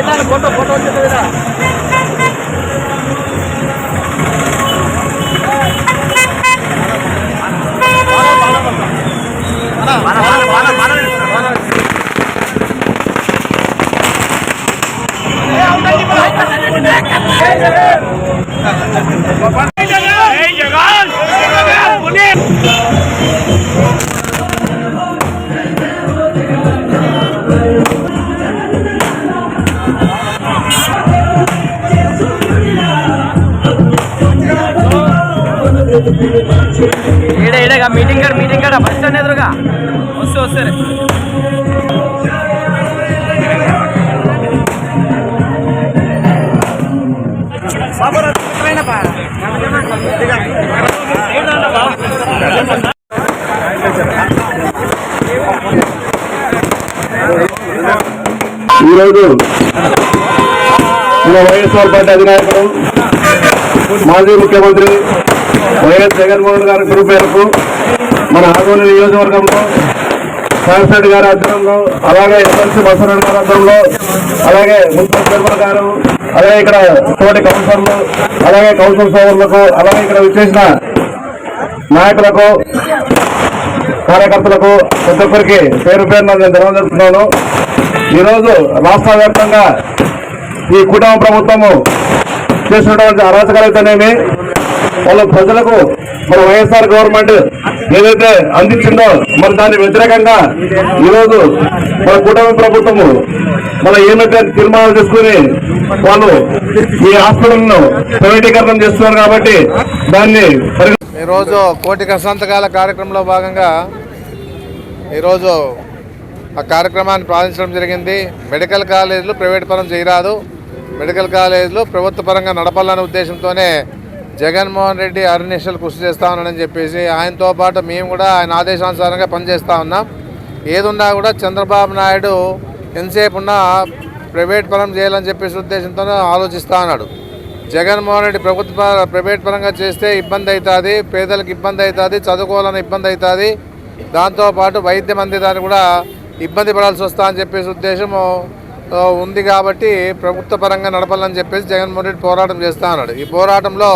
எல்லாரும் photo photo எடுத்துக்கிறா Hey, Jagan! Hey, Jagan! ఈడ ఈడగా మీటింగ్ కాడ మీటింగ్ కాడ బస్ స్టాండ్ ఎదురుగా? వస్తూ వస్తారు ఈరోజు మన వైఎస్ఆర్ పార్టీ అధినాయకుడు మాజీ ముఖ్యమంత్రి వైఎస్ జగన్మోహన్ గారి గురు మేరకు మన ఆదోని నియోజకవర్గంలో సరస్వతి గారి ఆధ్వర్యంలో అలాగే ఎమ్మెల్సీ బసవరెడ్డి గారి ఆధ్వర్యంలో అలాగే మున్సిపల్ చైర్మన్ గారు అలాగే ఇక్కడ తోటి కౌన్సిలర్లు అలాగే కౌన్సిల్ సోదరులకు అలాగే ఇక్కడ విచ్చేసిన నాయకులకు కార్యకర్తలకు ప్రతి ఒక్కరికి పేరు పేరున నేను తెలియజేస్తున్నాను. ఈరోజు రాష్ట్ర వ్యాప్తంగా ఈ కుటుంబ ప్రభుత్వము చేసినటువంటి అరాచకాలైతేనేమి వాళ్ళ ప్రజలకు మన వైఎస్ఆర్ గవర్నమెంట్ ఏదైతే అందించిందో మరి దాని వ్యతిరేకంగా ఈరోజు మన కుటుంబ ప్రభుత్వము మన ఏమైతే తీర్మానాలు తీసుకుని వాళ్ళు ఈ హాస్పిటల్ను ప్రైవేటీకరణం చేస్తున్నారు కాబట్టి దాన్ని ఈరోజు కోటి సంతకాల కార్యక్రమంలో భాగంగా ఈరోజు ఆ కార్యక్రమాన్ని ప్రారంభించడం జరిగింది. మెడికల్ కాలేజీలు ప్రైవేట్ పరం చేయరాదు. మెడికల్ కాలేజీలు ప్రభుత్వ పరంగా నడపాలనే ఉద్దేశంతోనే జగన్మోహన్ రెడ్డి అర్నిషలు కృషి చేస్తా ఉన్నాడని చెప్పేసి ఆయనతో పాటు మేము కూడా ఆయన ఆదేశానుసారంగా పనిచేస్తూ ఉన్నాం. ఏదున్నా కూడా చంద్రబాబు నాయుడు ఎంతసేపు ఉన్నా ప్రైవేట్ పరం చేయాలని చెప్పేసి ఉద్దేశంతో ఆలోచిస్తూ ఉన్నాడు. జగన్మోహన్ రెడ్డి ప్రభుత్వ ప్రైవేట్ పరంగా చేస్తే ఇబ్బంది అవుతుంది పేదలకు ఇబ్బంది అవుతుంది చదువుకోవాలని ఇబ్బంది అవుతుంది. దాంతోపాటు వైద్యం అందేదాన్ని కూడా ఇబ్బంది పడాల్సి వస్తా అని చెప్పేసి ఉద్దేశము ఉంది కాబట్టి ప్రభుత్వ పరంగా నడపాలని చెప్పేసి జగన్మోహన్ రెడ్డి పోరాటం చేస్తా ఉన్నాడు. ఈ పోరాటంలో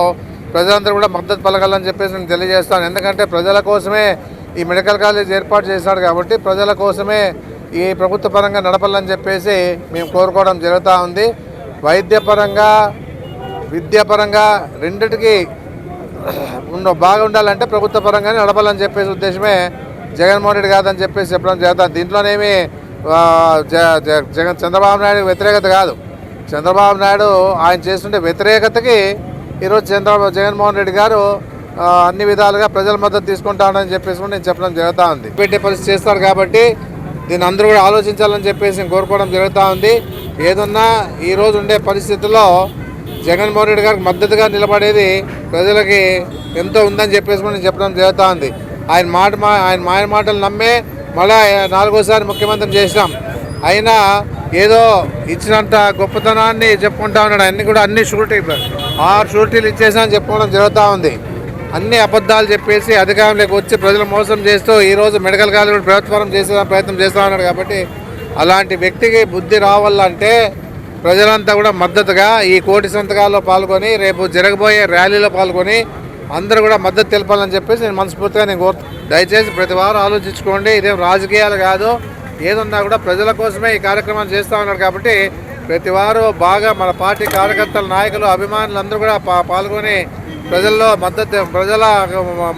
ప్రజలందరూ కూడా మద్దతు పలకాలని చెప్పేసి నేను తెలియజేస్తాను. ఎందుకంటే ప్రజల కోసమే ఈ మెడికల్ కాలేజ్ ఏర్పాటు చేశాడు కాబట్టి ప్రజల కోసమే ఈ ప్రభుత్వ పరంగా నడపాలని చెప్పేసి మేము కోరుకోవడం జరుగుతూ ఉంది. వైద్యపరంగా విద్యాపరంగా రెండిటికి ఉన్న బాగా ఉండాలంటే ప్రభుత్వ పరంగానే నడపాలని చెప్పేసి ఉద్దేశమే జగన్మోహన్ రెడ్డి కాదని చెప్పేసి చెప్పడం జరుగుతుంది దీంట్లోనేమి జ- జ- జగన్ చంద్రబాబు నాయుడు వ్యతిరేకత కాదు. చంద్రబాబు నాయుడు ఆయన చేస్తుండే వ్యతిరేకతకి ఈరోజు చంద్ర జగన్మోహన్ రెడ్డి గారు అన్ని విధాలుగా ప్రజల మద్దతు తీసుకుంటానని చెప్పేసి కూడా నేను చెప్పడం జరుగుతూ ఉంది. పెట్టే పరిస్థితి చేస్తారు కాబట్టి దీన్ని అందరూ కూడా ఆలోచించాలని చెప్పేసి నేను కోరుకోవడం జరుగుతూ ఉంది. ఏదన్నా ఈరోజు ఉండే పరిస్థితుల్లో జగన్మోహన్ రెడ్డి గారికి మద్దతుగా నిలబడేది ప్రజలకి ఎంతో ఉందని చెప్పేసి కూడా నేను చెప్పడం జరుగుతూ ఉంది. ఆయన మాట మా ఆయన మాయ మాటలు నమ్మే మళ్ళీ నాలుగోసారి ముఖ్యమంత్రిని చేసినాం. అయినా ఏదో ఇచ్చినంత గొప్పతనాన్ని చెప్పుకుంటా ఉన్నాడు. అన్ని కూడా అన్ని షూరిటీ ఆరు షూరిటీలు ఇచ్చేసా అని చెప్పుకోవడం జరుగుతూ ఉంది. అన్ని అబద్ధాలు చెప్పేసి అధికారంలోకి వచ్చి ప్రజలు మోసం చేస్తూ ఈరోజు మెడికల్ కాలేజ్ ప్రభుత్వం చేసే ప్రయత్నం చేస్తూ ఉన్నాడు కాబట్టి అలాంటి వ్యక్తికి బుద్ధి రావాలంటే ప్రజలంతా కూడా మద్దతుగా ఈ కోటి సంతకాల్లో పాల్గొని రేపు జరగబోయే ర్యాలీలో పాల్గొని అందరూ కూడా మద్దతు తెలపాలని చెప్పేసి నేను మనస్ఫూర్తిగా నేను కోరు దయచేసి ప్రతి వారం ఆలోచించుకోండి. ఇదేం రాజకీయాలు కాదు. ఏదున్నా కూడా ప్రజల కోసమే ఈ కార్యక్రమాన్ని చేస్తూ ఉన్నారు కాబట్టి ప్రతి వారు బాగా మన పార్టీ కార్యకర్తల నాయకులు అభిమానులు అందరూ కూడా పాల్గొని ప్రజల్లో మద్దతు ప్రజల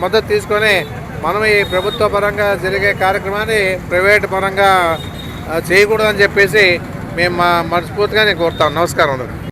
మద్దతు తీసుకొని మనం ఈ ప్రభుత్వ పరంగా జరిగే కార్యక్రమాన్ని ప్రైవేట్ పరంగా చేయకూడదని చెప్పేసి మేము మా- మనస్ఫూర్తిగా నేను కోరుతాం నమస్కారం